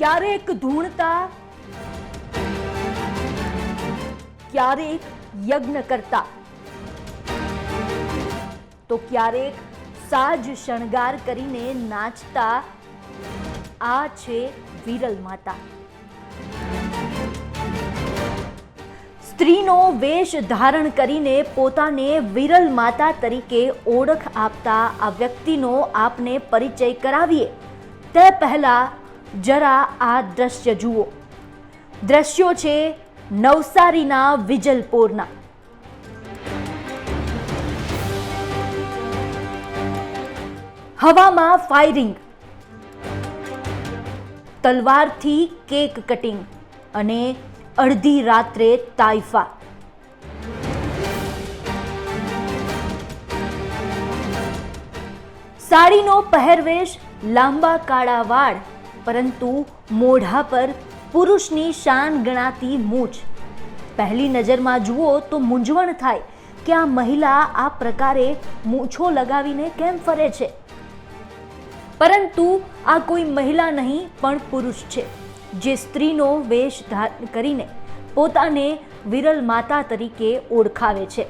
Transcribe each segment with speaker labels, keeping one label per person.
Speaker 1: ક્યારેક ધૂણતા, ક્યારેક યજ્ઞ કરતા. તો ક્યારેક સાજ શણગાર કરીને નાચતા, આ છે વિરલ માતા. સ્ત્રીનો વેશ ધારણ કરીને પોતાને વિરલ માતા તરીકે ઓળખ આપતા આ વ્યક્તિનો આપને પરિચય કરાવીએ. તે પહેલા જરા આ દ્રશ્ય જુઓ. દ્રશ્યો છે નવસારીના વિજલપોરના. હવામાં ફાયરિંગ. તલવારથી કેક કટિંગ અને અડધી રાત્રે તાઇફા. સાડીનો પહેરવેશ લાંબા કાળા વાળ પરંતુ મોઢા પર પુરુષની શાન ગણાતી મૂછ. પહેલી નજરમાં જુઓ તો મૂંઝવણ થાય કે આ મહિલા આ પ્રકારે મૂછો લગાવીને કેમ ફરે છે? પરંતુ આ કોઈ મહિલા નહીં, પણ પુરુષ છે, જે સ્ત્રીનો વેશ ધારણ કરીને પોતાને વિરલ માતા તરીકે ઓળખાવે છે.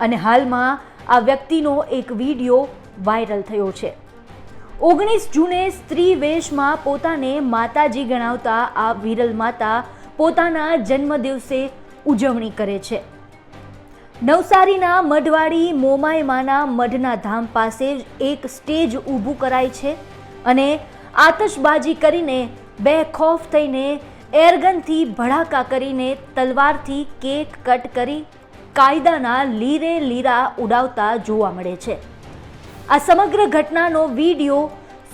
Speaker 1: અને હાલમાં આ વ્યક્તિનો એક વીડિયો વાયરલ થયો છે. ઓગણીસ જૂને સ્ત્રી વેશમાં પોતાને માતાજી ગણાવતા આ વિરલ માતા પોતાના જન્મદિવસે ઉજવણી કરે છે. નવસારીના મઢવાડી મોમાયમાના મઢના ધામ પાસે જ એક સ્ટેજ ઊભું કરાય છે અને આતશબાજી કરીને બે ખોફ થઈને એરગનથી ભડાકા કરીને તલવારથી કેક કટ કરી કાયદાના લીરે લીરા ઉડાવતા જોવા મળે છે. આ સમગ્ર ઘટનાનો વીડિયો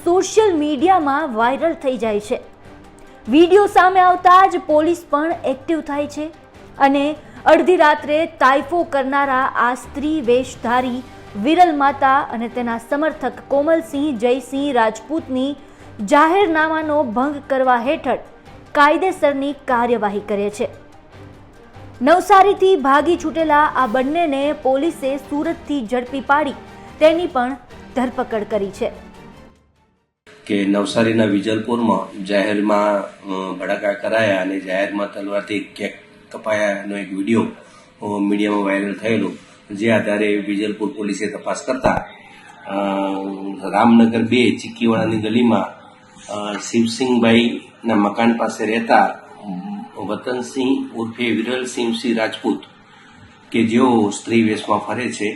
Speaker 1: સોશિયલ મીડિયામાં વાયરલ થઈ જાય છે. વીડિયો સામે આવતા જ પોલીસ પણ એક્ટિવ થાય છે અને અડધી રાત્રે તાઇફો કરનારા આ સ્ત્રી વેશધારી વિરલ માતા અને તેના સમર્થક કોમલસિંહ જયસિંહ રાજપૂતની જાહેરનામાનો ભંગ કરવા હેઠળ કાયદેસરની કાર્યવાહી કરે છે. નવસારીથી ભાગી છૂટેલા આ બંનેને પોલીસે સુરતથી ઝડપી પાડી તેની પણ ધરપકડ કરી છે.
Speaker 2: કે નવસારીના વિજલપુરમાં જાહેરમાં ભડાકા કરાયા અને જાહેરમાં તલવારથી કેક કપાયાનો એક વીડિયો મીડિયામાં વાયરલ થયેલો, જે આધારે વિજલપુર પોલીસે તપાસ કરતા રામનગર બે ચિક્કીવાળાની ગલીમાં શિવસિંહભાઈના મકાન પાસે રહેતા વતનસિંહ ઉર્ફે વિરલસિંહસિંહ રાજપૂત, કે જેઓ સ્ત્રી વેશમાં ફરે છે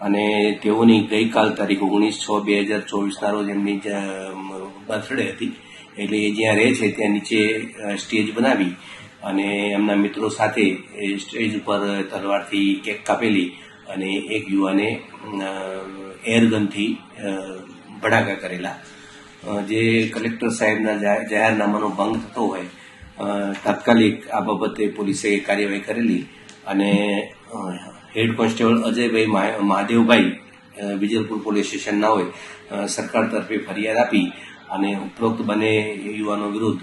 Speaker 2: અને તેઓની ગઈકાલ તારીખ ઓગણીસ છ બે હજાર ચોવીસના રોજ એમની બર્થડે હતી. એટલે એ જ્યાં રહે છે ત્યાં નીચે સ્ટેજ બનાવી અને એમના મિત્રો સાથે સ્ટેજ ઉપર તલવારથી કેક કાપેલી અને એક યુવાને એરગનથી ભડાકા કરેલા. જે કલેક્ટર સાહેબના જાહેરનામાનો ભંગ થતો હોય તાત્કાલિક આ બાબતે પોલીસે કાર્યવાહી કરેલી અને head constable Ajaybhai Mahadevbhai Vijaypur police સ્ટેશનના હોય સરકાર તરફે ફરિયાદ આપી અને ઉપરોક્ત બંને યુવાનો વિરુદ્ધ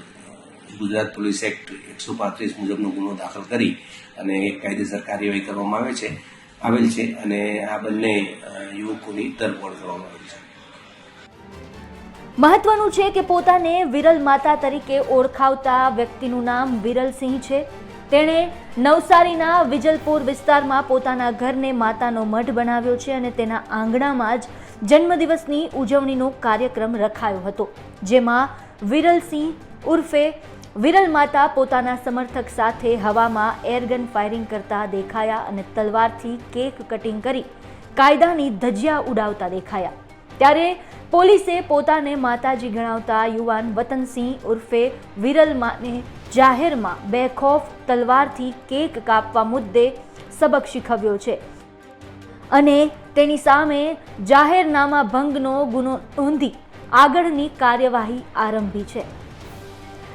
Speaker 2: ગુજરાત પોલીસ એક્ટ એકસો પાંત્રીસ મુજબનો ગુનો દાખલ કરી અને કાયદેસર કાર્યવાહી કરવામાં આવે છે, આવેલ છે અને આ બંને યુવકોની ધરપકડ કરવામાં આવી છે.
Speaker 1: મહત્વનું છે કે પોતાને વિરલ માતા તરીકે ઓળખાવતા વ્યક્તિનું નામ વિરલસિંહ છે. તેણે નવસારીના વિજલપુર વિસ્તારમાં પોતાના ઘરને માતાનો મઠ બનાવ્યો છે અને તેના આંગણામાં જ જન્મદિવસની ઉજવણીનો કાર્યક્રમ રખાયો હતો, જેમાં વિરલસિંહ ઉર્ફે વિરલ માતા પોતાના સમર્થક સાથે હવામાં એરગન ફાયરિંગ કરતા દેખાયા અને તલવારથી કેક કટિંગ કરી કાયદાની ધજિયા ઉડાવતા દેખાયા. ત્યારે પોલીસે પોતાને માતાજી ગણાવતા યુવાન વતનસિંહ ઉર્ફે વિરલમાને જાહેરમાં બેખોફ તલવારથી કેક કાપવા મુદ્દે સબક શીખવ્યો છે. અને તેની સામે જાહેરનામા ભંગનો ગુનો નોંધી આગળની કાર્યવાહી આરંભી છે.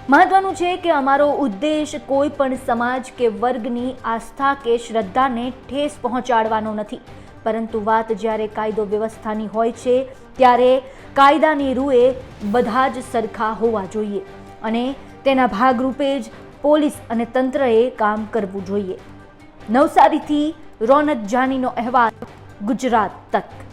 Speaker 1: મહત્વનું છે કે અમારો ઉદ્દેશ કોઈ પણ સમાજ કે વર્ગની આસ્થા કે શ્રદ્ધાને ઠેસ પહોંચાડવાનો નથી. પરંતુ વાત જ્યારે કાયદો વ્યવસ્થાની હોય છે, ત્યારે કાયદાની રૂએ બધા જ સરખા હોવા જોઈએ અને તેના ભાગરૂપે જ પોલીસ અને તંત્રએ કામ કરવું જોઈએ. નવસારીથી રોનક જાનીનો અહેવાલ, ગુજરાત તક.